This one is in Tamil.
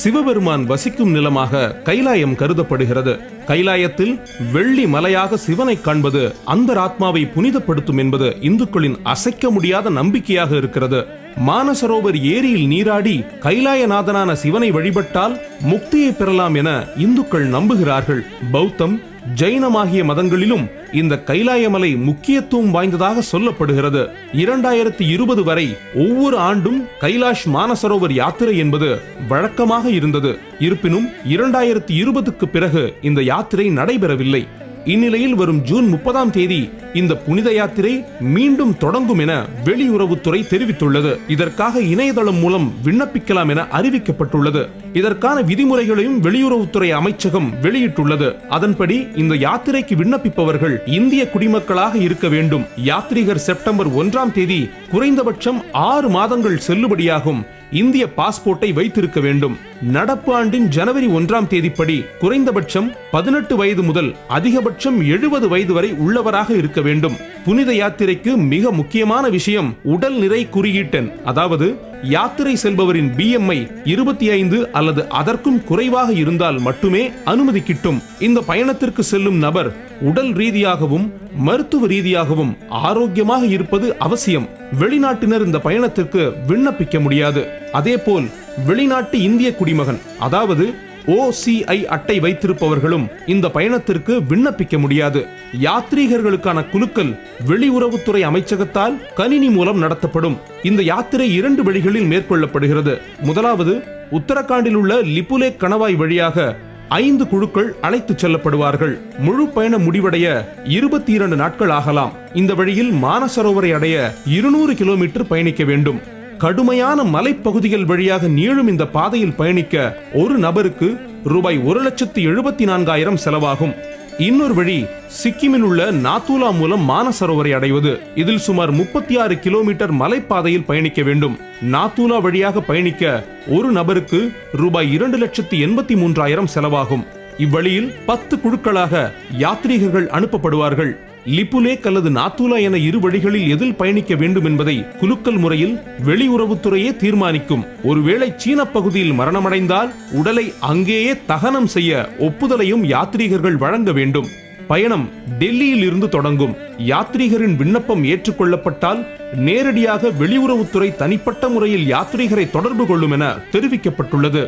சிவபெருமான் வசிக்கும் நிலமாக கைலாயம் கருதப்படுகிறது. கைலாயத்தில் வெள்ளி மலையாக சிவனை காண்பது அந்த ஆத்மாவை புனிதப்படுத்தும் என்பது இந்துக்களின் அசைக்க முடியாத நம்பிக்கையாக இருக்கிறது. மானசரோவர் ஏரியில் நீராடி கைலாயநாதனான சிவனை வழிபட்டால் முக்தியை பெறலாம் என இந்துக்கள் நம்புகிறார்கள். பௌத்தம் ஜெயினமாகிய மதங்களிலும் இந்த கைலாயமலை முக்கியத்துவம் வாய்ந்ததாக சொல்லப்படுகிறது. இரண்டாயிரத்தி இருபது வரை ஒவ்வொரு ஆண்டும் கைலாஷ் மானசரோவர் யாத்திரை என்பது வழக்கமாக இருந்தது. இருப்பினும் இரண்டாயிரத்தி இருபதுக்கு பிறகு இந்த யாத்திரை நடைபெறவில்லை. இந்நிலையில் வரும் ஜூன் முப்பதாம் தேதி இந்த புனித யாத்திரை மீண்டும் தொடங்கும் என வெளியுறவுத்துறை தெரிவித்துள்ளது. இதற்காக இணையதளம் மூலம் விண்ணப்பிக்கலாம் என அறிவிக்கப்பட்டுள்ளது. இதற்கான விதிமுறைகளையும் வெளியுறவுத்துறை அமைச்சகம் வெளியிட்டுள்ளது. அதன்படி இந்த யாத்திரைக்கு விண்ணப்பிப்பவர்கள் இந்திய குடிமக்களாக இருக்க வேண்டும். யாத்ரீகர் செப்டம்பர் ஒன்றாம் தேதி குறைந்தபட்சம் ஆறு மாதங்கள் செல்லுபடியாகும். இந்திய பாஸ்போர்ட்டை வைத்திருக்க வேண்டும். நடப்பு ஆண்டின் ஜனவரி ஒன்றாம் தேதிப்படி குறைந்தபட்சம் பதினெட்டு வயது முதல் அதிகபட்சம் எழுபது வயது வரை உள்ளவராக இருக்க வேண்டும். புனித யாத்திரைக்கு மிக முக்கியமான விஷயம் உடல் நிறை குறியீட்டெண். அதாவது யாத்திரை செல்பவரின் பிஎம்ஐ இருபத்தி ஐந்து அல்லது அதற்கும் குறைவாக இருந்தால் மட்டுமே அனுமதி கிட்டும். இந்த பயணத்திற்கு செல்லும் நபர் உடல் ரீதியாகவும் மருத்துவ ரீதியாகவும் ஆரோக்கியமாக இருப்பது அவசியம். வெளிநாட்டினர் இந்த பயணத்திற்கு விண்ணப்பிக்க முடியாது. அதேபோல் வெளிநாட்டு இந்திய குடிமகன் அதாவது ஓசிஐ அட்டை வைத்திருப்பவர்களும் இந்த பயணத்திற்கு விண்ணப்பிக்க முடியாது. யாத்ரீகர்களுக்கான குழுக்கள் வெளியுறவுத்துறை அமைச்சகத்தால் கணினி மூலம் நடத்தப்படும். இந்த யாத்திரை இரண்டு வழிகளில் மேற்கொள்ளப்படுகிறது. முதலாவது உத்தரகாண்டில் உள்ள லிபுலே கணவாய் வழியாக ஐந்து குழுக்கள் அழைத்துச் செல்லப்படுவார்கள். முழு பயணம் முடிவடைய இருபத்தி இரண்டு நாட்கள் ஆகலாம். இந்த வழியில் மானசரோவரை அடைய இருநூறு கிலோமீட்டர் பயணிக்க வேண்டும். கடுமையான மலைப்பகுதிகள் வழியாக நீளும் இந்த பாதையில் பயணிக்க ஒரு நபருக்கு ரூபாய் ஒரு லட்சத்து எழுபத்தி நான்காயிரம் செலவாகும். இன்னொரு வழி சிக்கிமில் உள்ள நாத்தூலா மூலம் மானசரோவரை அடைவது. இதில் சுமார் முப்பத்தி ஆறு கிலோமீட்டர் மலைப்பாதையில் பயணிக்க வேண்டும். நாத்தூலா வழியாக பயணிக்க ஒரு நபருக்கு ரூபாய் இரண்டு லட்சத்து எண்பத்தி மூன்றாயிரம் செலவாகும். இவ்வழியில் பத்து குழுக்களாக யாத்ரீகர்கள் அனுப்பப்படுவார்கள். லிப்புலேக் அல்லது நாத்தூலா என இரு வழிகளில் எதில் பயணிக்க வேண்டும் என்பதை குலுக்கல் முறையில் வெளியுறவுத்துறையே தீர்மானிக்கும். ஒருவேளை சீன பகுதியில் மரணமடைந்தால் உடலை அங்கேயே தகனம் செய்ய ஒப்புதலையும் யாத்ரீகர்கள் வழங்க வேண்டும். பயணம் டெல்லியில் இருந்து தொடங்கும். யாத்ரீகரின் விண்ணப்பம் ஏற்றுக்கொள்ளப்பட்டால் நேரடியாக வெளியுறவுத்துறை தனிப்பட்ட முறையில் யாத்ரீகரை தொடர்பு கொள்ளும் என தெரிவிக்கப்பட்டுள்ளது.